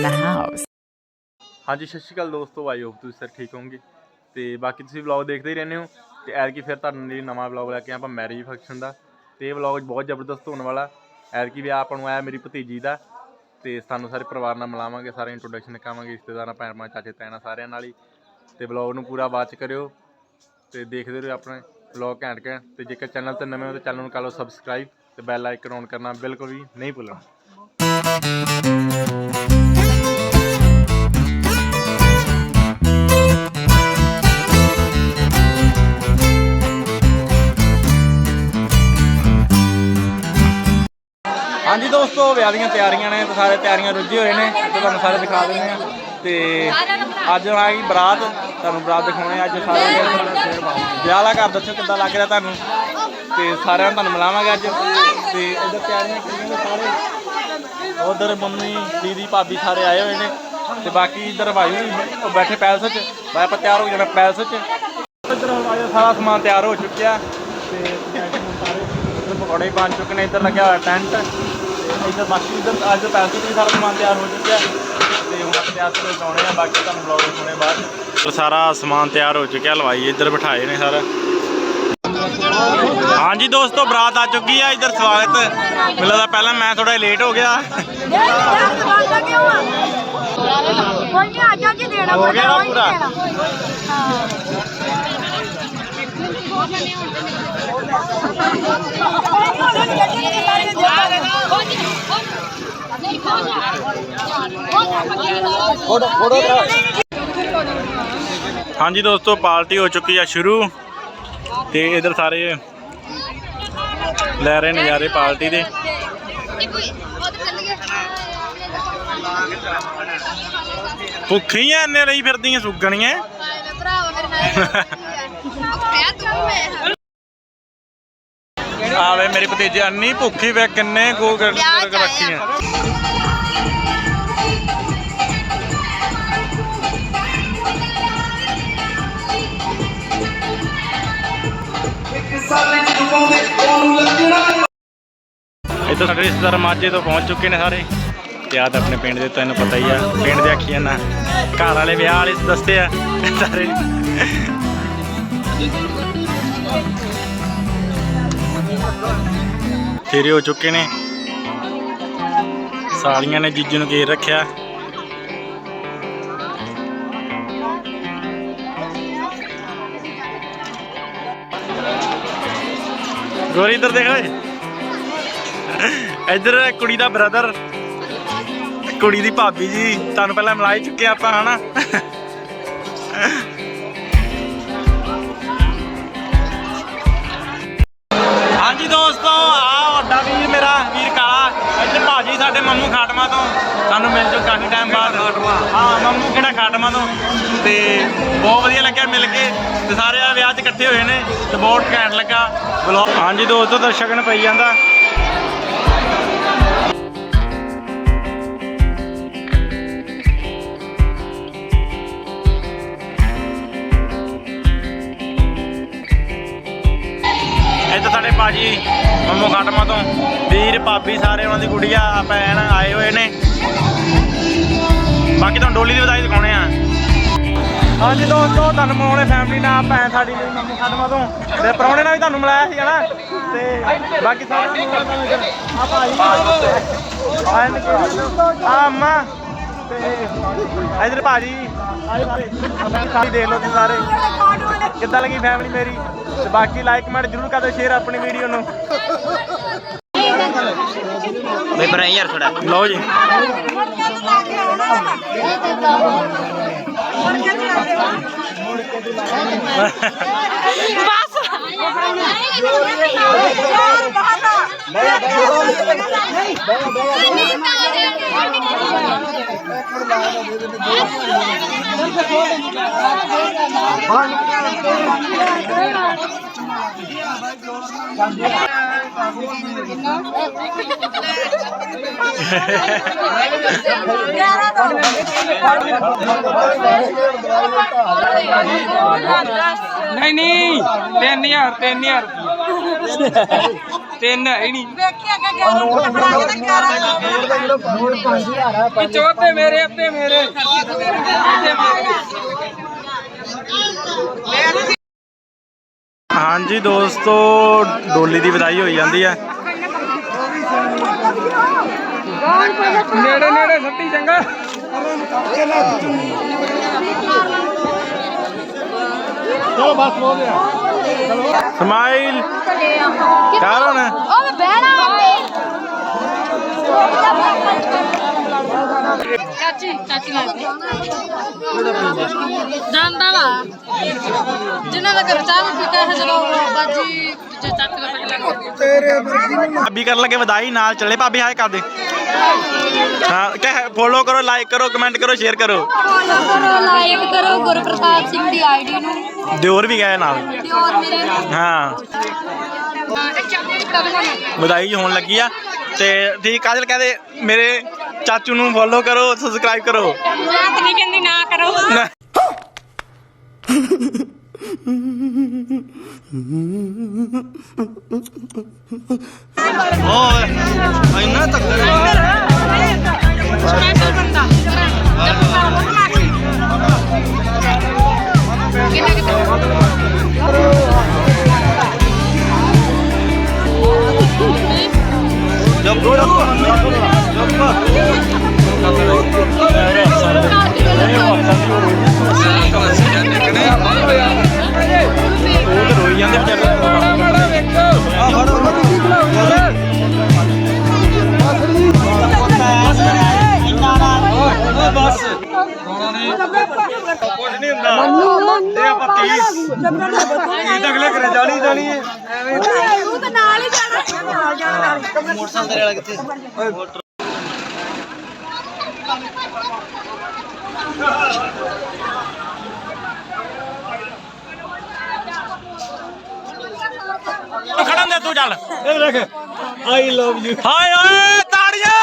in the house. ਹਾਂਜੀ, ਸਤਿ ਸ਼੍ਰੀ ਅਕਾਲ ਦੋਸਤੋ, ਆਈ ਹੋਪ ਤੁਸੀਂ ਸਰ ਠੀਕ ਹੋਵੋਗੇ। ਤੇ ਬਾਕੀ ਤੁਸੀਂ ਵਲੌਗ ਦੇਖਦੇ ਹੀ ਰਹਿੰਦੇ ਹੋ। ਤੇ ਐਤਕੀ ਫਿਰ ਤੁਹਾਨੂੰ ਲਈ ਨਵਾਂ ਵਲੌਗ ਲੈ ਕੇ ਆਪਾਂ ਮੈਰਿਜ ਫੰਕਸ਼ਨ ਦਾ। ਤੇ ਇਹ ਵਲੌਗ ਬਹੁਤ ਜ਼ਬਰਦਸਤ ਹੋਣ ਵਾਲਾ। ਐਤਕੀ ਵਿਆਹ ਆਪਾਂ ਨੂੰ ਆਇਆ ਮੇਰੀ ਭਤੀਜੀ ਦਾ। ਤੇ ਸਾਨੂੰ ਸਾਰੇ ਪਰਿਵਾਰ ਨਾਲ ਮਿਲਾਵਾਂਗੇ ਸਾਰੇ ਇੰਟਰੋਡਕਸ਼ਨ ਕਰਾਵਾਂਗੇ ਰਿਸ਼ਤੇਦਾਰਾਂ, ਭੈਣ ਭਾਂ ਚਾਚੇ, ਤਾਇਆਂ ਸਾਰਿਆਂ ਨਾਲ ਹੀ। ਤੇ ਵਲੌਗ ਨੂੰ ਪੂਰਾ ਵਾਚ ਕਰਿਓ। ਤੇ ਦੇਖਦੇ ਰਹੋ ਆਪਣੇ ਵਲੌਗ ਘੈਂਟ ਘੈਂਟ। ਤੇ ਜੇਕਰ ਚੈਨਲ ਤੇ ਨਵੇਂ ਹੋ ਤਾਂ ਚੈਨਲ ਨੂੰ ਕਰ ਲਓ ਸਬਸਕ੍ਰਾਈਬ ਤੇ ਬੈਲ ਆਈਕਨ ਔਨ ਕਰਨਾ ਬਿਲਕੁਲ ਵੀ ਨਹੀਂ ਭੁੱਲਣਾ। ਦੋਸਤੋ, ਵਿਆਹ ਦੀਆਂ ਤਿਆਰੀਆਂ ਨੇ, ਤੇ ਸਾਰੇ ਤਿਆਰੀਆਂ ਰੁੱਝੇ ਹੋਏ ਨੇ, ਤੇ ਤੁਹਾਨੂੰ ਸਾਰੇ ਦਿਖਾ ਦਿੰਦੇ ਆ ਤੇ ਅੱਜ ਆਈ ਬਰਾਤ, ਤੁਹਾਨੂੰ ਬਰਾਤ ਦਿਖਾਉਣੇ ਆ, ਅੱਜ ਸਾਰੇ ਵਿਆਹ ਵਾਲਾ ਘਰ ਦੱਸੋ ਕਿੱਦਾਂ ਲੱਗ ਰਿਹਾ ਤੁਹਾਨੂੰ? ਤੇ ਸਾਰਿਆਂ ਨੂੰ ਤੁਹਾਨੂੰ ਮਿਲਾਵਾਂਗੇ ਅੱਜ। ਤੇ ਇੱਧਰ ਤਿਆਰੀਆਂ ਕਰੀਆਂ ਸਾਰੇ। ਉਧਰ ਮੰਮੀ, ਦੀਦੀ, ਭਾਬੀ ਸਾਰੇ ਆਏ ਹੋਏ ਨੇ। ਤੇ ਬਾਕੀ ਇੱਧਰ ਭਾਈ ਉਹ ਬੈਠੇ ਪੈਲਸ 'ਚ। ਬਾਈ, ਆਪਾਂ ਤਿਆਰ ਹੋ ਜਾਣਾ ਪੈਲਸ 'ਚ। ਇੱਧਰ ਸਾਰਾ ਸਮਾਨ ਤਿਆਰ ਹੋ ਚੁੱਕਿਆ। ਤੇ ਸਾਰੇ ਪਕੌੜੇ ਬਣ ਚੁੱਕੇ ਨੇ, ਇੱਧਰ ਲੱਗਿਆ ਹੋਇਆ ਟੈਂਟ। ਇੱਧਰ ਬਾਕੀ ਇੱਧਰ ਅੱਜ ਪੈਲਸ 'ਚ ਵੀ ਸਾਰਾ ਸਮਾਨ ਤਿਆਰ ਹੋ ਚੁੱਕਿਆ ਤੇ ਹੁਣ ਆਪਾਂ ਤਿਆਰ ਤੋਂ ਜਾਣੇ ਆ ਬਾਕੀ ਤੁਹਾਨੂੰ ਬਲੌਗ ਦਿਖਾਉਣੇ ਬਾਅਦ ਸਾਰਾ ਸਮਾਨ ਤਿਆਰ ਹੋ ਚੁੱਕਿਆ ਹਲਵਾਈ ਇੱਧਰ ਬਿਠਾਏ ਨੇ ਸਾਰਾ। ਹਾਂਜੀ ਦੋਸਤੋ ਬਰਾਤ ਆ ਚੁੱਕੀ ਆ ਇੱਧਰ ਸਵਾਗਤ। ਮੈਨੂੰ ਲੱਗਦਾ ਪਹਿਲਾਂ ਮੈਂ ਥੋੜਾ ਲੇਟ ਹੋ ਗਿਆ। ਕੋਈ ਨਹੀਂ ਆ ਜਾ ਜੀ ਦੇਣਾ ਹੋ ਗਿਆ ਨਾ ਪੂਰਾ? ਹਾਂਜੀ ਦੋਸਤੋ ਪਾਰਟੀ ਹੋ ਚੁੱਕੀ ਆ ਸ਼ੁਰੂ ਤੇ ਇਧਰ ਸਾਰੇ ਲੈ ਰਹੇ ਨਜ਼ਾਰੇ ਪਾਰਟੀ ਦੇ। ਭੁੱਖੀਆਂ ਇੰਨੇ ਲਈ ਫਿਰਦੀਆਂ ਸੁੱਗਣੀਆਂ। ਆਵੇ ਮੇਰੀ ਭਤੀਜੀ ਅੰਨੀ ਭੁੱਖੀ ਵੇ ਕਿੰਨੇ ਚ ਆਏ ਆ। ਇੱਥੇ ਸਾਡੇ ਰਿਸ਼ਤੇਦਾਰ ਮਾਝੇ ਤੋਂ ਪਹੁੰਚ ਚੁੱਕੇ ਨੇ ਸਾਰੇ। ਤਾਂ ਆਪਣੇ ਪਿੰਡ ਦੇ ਤੈਨੂੰ ਪਤਾ ਹੀ ਆ ਪਿੰਡ ਦੇ ਆਖੀਆਂ ਨਾ ਘਰ ਵਾਲੇ ਵਿਆਹ ਵਾਲੇ ਦੱਸਦੇ ਆ। ਸਾਰੇ ਤੇਰੇ ਹੋ ਚੁੱਕੇ ਨੇ। ਸਾਲੀਆਂ ਨੇ ਜੀਜੂ ਨੂੰ ਘੇਰ ਰੱਖਿਆ। ਗੋਰੀ ਇੱਧਰ ਦੇਖ ਓਏ। ਇੱਧਰ ਕੁੜੀ ਦਾ ਬ੍ਰਦਰ ਕੁੜੀ ਦੀ ਭਾਬੀ ਜੀ। ਤੁਹਾਨੂੰ ਪਹਿਲਾਂ ਮਿਲਾਈ ਚੁੱਕੇ ਆਪਾਂ, ਹਨਾ। ਹਾਂਜੀ ਦੋਸਤੋ ਆ ਵੱਡਾ ਵੀਰ ਮੇਰਾ ਵੀਰ ਕਾਲਾ। ਇੱਧਰ ਭਾਜੀ ਸਾਡੇ ਮੰਮੂ ਖਾਟਮਾ ਤੋਂ। ਸਾਨੂੰ ਮਿਲ ਜੋ ਕਾਫੀ ਟਾਈਮ ਬਾਅਦ। ਹਾਂ ਮੰਮੂ ਕਿਹੜਾ ਖਾਟਮਾ ਤੋਂ? ਤੇ ਬਹੁਤ ਵਧੀਆ ਲੱਗਿਆ ਮਿਲ ਕੇ। ਤੇ ਸਾਰੇ ਆ ਵਿਆਹ 'ਚ ਇਕੱਠੇ ਹੋਏ ਨੇ ਤੇ ਬਹੁਤ ਘੈਂਟ ਲੱਗਾ। ਵਲੌਗ ਹਾਂਜੀ ਦੋਸਤੋ ਦਰਸ਼ਕਨ ਪਈ ਜਾਂਦਾ। ਭਾਜੀ, ਮੰਮੂ ਖਾਟਮਾ ਤੋਂ। ਵੀਰ, ਭਾਬੀ ਸਾਰੇ ਉਹਨਾਂ ਦੀ ਗੁੜੀਆ, ਭੈਣ ਆਏ ਹੋਏ ਨੇ। ਬਾਕੀ ਤੁਹਾਨੂੰ ਡੋਲੀ ਦੀ ਵਧਾਈ ਦਿਖਾਉਣੇ ਆ। ਹਾਂਜੀ, ਦੋਸਤੋ, ਤੁਹਾਨੂੰ ਮਿਲਾਉਣੇ ਫੈਮਿਲੀ ਨਾਲ ਭੈਣ ਸਾਡੀ ਲਈ ਮੰਮੂ ਖਾਟਮਾ ਤੋਂ। ਤੇ ਪ੍ਰਾਹੁਣੇ ਨਾਲ ਵੀ ਤੁਹਾਨੂੰ ਮਿਲਾਇਆ ਸੀ, ਹਨਾ? ਤੇ ਬਾਕੀ ਸਾਰਿਆਂ ਆ ਭਾਈ ਆ ਅੰਮਾ। ਤੇ ਇਧਰ ਭਾਜੀ। ਸਾਰੇ ਦੇਖ ਲਓ ਤੁਸੀਂ ਸਾਰੇ। ਕਿੱਦਾਂ ਲੱਗੀ ਫੈਮਿਲੀ ਮੇਰੀ? ਤੇ ਬਾਕੀ ਲਾਈਕ ਕਮੈਂਟ ਜਰੂਰ ਕਰ ਦਿਓ ਸ਼ੇਅਰ ਆਪਣੀ ਵੀਡੀਓ ਨੂੰ। ਬਈ ਬਣਾਈ ਯਾਰ ਥੋੜਾ ਲਓ ਜੀ। ਨਹੀਂ नहीं नहीं टेन ईयर टेन ईयर ਤਿੰਨ ਹੈ ਹੀ ਨਹੀਂ। ਵੇਖਿਆ ਕਿ ਗਿਆ ਨੂੰ ਟਕਰਾ ਕੇ ਤੇ ਕਾਰਾ ਕਿ ਚੌਥੇ ਮੇਰੇ ਅੱਤੇ ਮੇਰੇ। ਹਾਂਜੀ ਦੋਸਤੋ ਡੋਲੀ ਦੀ ਵਿਦਾਈ ਹੋਈ ਜਾਂਦੀ ਹੈ। ਨੇੜੇ ਨੇੜੇ ਸੱਤੀ ਚੰਗਾ। ਚਲੋ ਬਸ ਹੋ ਗਿਆ। ਸਮਾਈਲ। ਕਰ ਹੁਣ ਉਹ ਮੈਂ ਬਹਿਣਾ ਚਾਚੀ ਚਾਚੀ ਨਾਲ ਜਾਂਦਾ ਵਾ ਜਿਨ੍ਹਾਂ ਦਾ ਘਰ ਚਾਹ ਵੀ ਪੀਤਾ ਹੈ ਚਲੋ ਬਾਜੀ ਜੇ ਚੱਕ ਲਾ ਪਹਿਲਾਂ ਭਾਬੀ ਕਰਨ ਲੱਗੇ ਵਧਾਈ ਨਾਲ ਚੱਲੇ ਭਾਬੀ ਹਾਏ ਕਰ ਦੇ ਹਾਂ ਕਹੇ ਫੋਲੋ ਕਰੋ ਲਾਈਕ ਕਰੋ ਕਮੈਂਟ ਕਰੋ ਸ਼ੇਅਰ ਕਰੋ। ਫੋਲੋ ਕਰੋ ਲਾਈਕ ਕਰੋ ਗੁਰਪ੍ਰਤਾਪ ਸਿੰਘ ਦੀ ਆਈਡੀ ਨੂੰ। ਦਿਓਰ ਵੀ ਗਏ ਨਾਲ। ਮੇਰੇ ਹਾਂ। ਵਧਾਈ ਹੋਣ ਲੱਗੀ ਆ। ਤੇ ਠੀਕ ਕਾਜਲ ਕਹਦੇ ਮੇਰੇ ਚਾਚੂ ਨੂੰ ਫੋਲੋ ਕਰੋ ਸਬਸਕ੍ਰਾਈਬ ਕਰੋ। ਮੈਂ ਤਾਂ ਨਹੀਂ ਕਹਿੰਦੀ ਨਾ ਕਰੋ। ਨਾ- ਓਏ ਇੰਨਾ ਤੱਕ ਸਪੈਸ਼ਲ ਬੰਦਾ। ਉਹ ਇਹ ਆਪਾਂ 30 30 ਅਗਲੇ ਘਰੇ ਜਾਣੀ ਜਾਣੀ ਹੈ। ਤੂੰ ਤਾਂ ਨਾਲ ਹੀ ਜਾਣਾ ਨਾਲ ਜਾਣਾ ਨਾਲ ਖੜਨ ਦੇ ਤੂੰ ਚੱਲ। ਇਹ ਦੇਖ। ਆਈ ਲਵ ਯੂ ਹਾਏ ਓਏ ਤਾੜੀਆਂ।